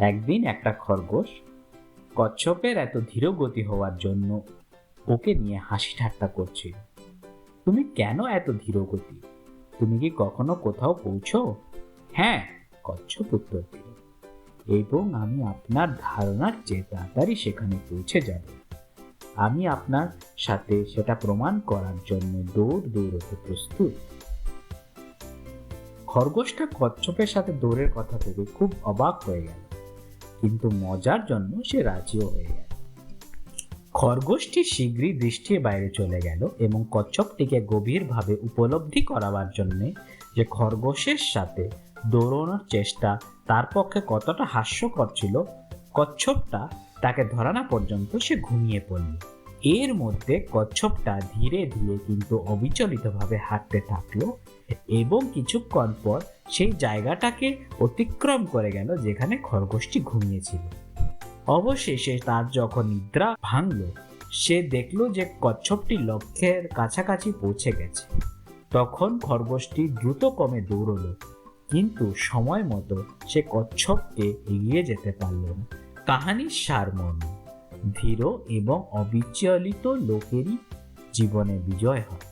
একদিন একটা খরগোশ কচ্ছপের এত ধীর গতি হওয়ার জন্য ওকে নিয়ে হাসি ঠাট্টা করছিল। তুমি কেন এত ধীর গতি? তুমি কি কখনো কোথাও পৌঁছো? হ্যাঁ কচ্ছপ উত্তর দিল। এবং আমি আপনার ধারণার চেয়ে তাড়াতাড়ি সেখানে পৌঁছে যাব। আমি আপনার সাথে সেটা প্রমাণ করার জন্য দৌড় দৌড়তে প্রস্তুত। খরগোশটা কচ্ছপের সাথে দৌড়ের কথা ভেবে খুব অবাক হয়ে গেল। কিন্তু মজার জন্য সে রাজিও হয়ে গেল। খরগোশটি শীঘ্রই দৃষ্টির বাইরে চলে গেল এবং কচ্ছপটিকে গভীরভাবে উপলব্ধি করাবার জন্যে যে খরগোশের সাথে দৌড়ানোর চেষ্টা তার পক্ষে কতটা হাস্যকর ছিল, কচ্ছপটা তাকে ধরানো পর্যন্ত সে ঘুমিয়ে পড়ল। এর মধ্যে কচ্ছপটা ধীরে ধীরে কিন্তু অবিচলিতভাবে হাঁটতে থাকল এবং কিছুক্ষণ পর সেই জায়গাটাকে অতিক্রম করে গেল যেখানে খরগোশটি ঘুমিয়েছিল। অবশেষে তার যখন নিদ্রা ভাঙল, সে দেখল যে কচ্ছপটি লক্ষ্যের কাছাকাছি পৌঁছে গেছে। তখন খরগোশটি দ্রুত কমে দৌড়লো, কিন্তু সময় মতো সে কচ্ছপকে এগিয়ে যেতে পারল না। কাহানির সারমর্ম ধীর এবং অবিচলিত লোকেরই জীবনে বিজয় হয়।